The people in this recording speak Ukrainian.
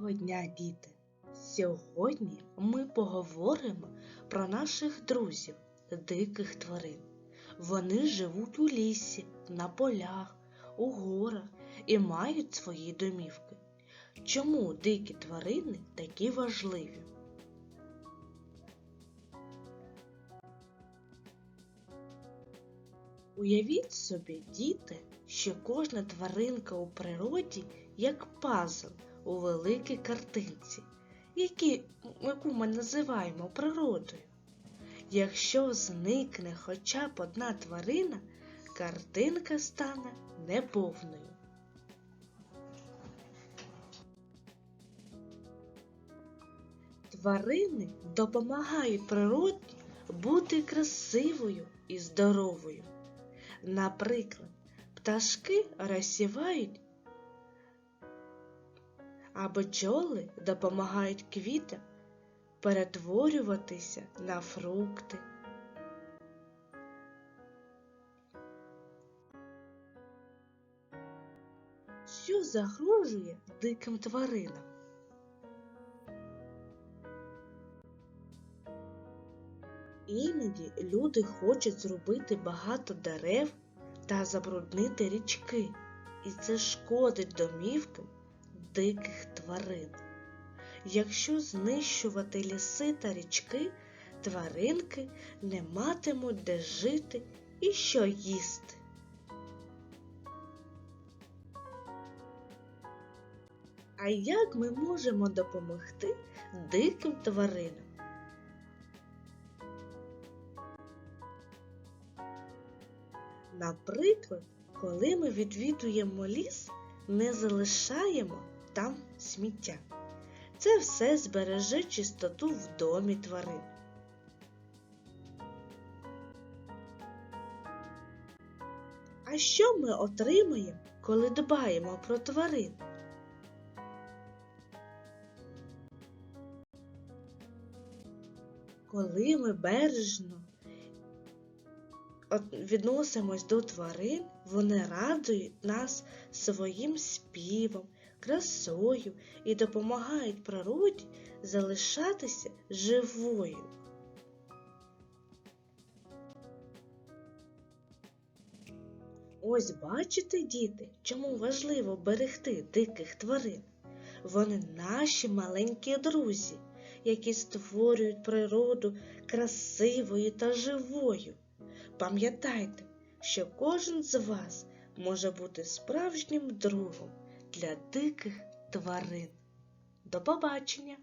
Доброго дня, діти! Сьогодні ми поговоримо про наших друзів, диких тварин. Вони живуть у лісі, на полях, у горах і мають свої домівки. Чому дикі тварини такі важливі? Уявіть собі, діти, що кожна тваринка у природі як пазл у великій картинці, які, яку ми називаємо природою. Якщо зникне хоча б одна тварина, картинка стане неповною. Тварини допомагають природі бути красивою і здоровою. Наприклад, пташки розсівають, а бджоли допомагають квітам перетворюватися на фрукти. Що загрожує диким тваринам? Іноді люди хочуть зробити багато дерев та забруднити річки, і це шкодить домівкам диких тварин. Якщо знищувати ліси та річки, тваринки не матимуть де жити і що їсти. А як ми можемо допомогти диким тваринам? Наприклад, коли ми відвідуємо ліс, не залишаємо там сміття. Це все збереже чистоту в домі тварин. А що ми отримаємо, коли дбаємо про тварин? Коли ми бережно відносимось до тварин, вони радують нас своїм співом, красою і допомагають природі залишатися живою. Ось бачите, діти, чому важливо берегти диких тварин. Вони наші маленькі друзі, які створюють природу красивою та живою. Пам'ятайте, що кожен з вас може бути справжнім другом для диких тварин. До побачення!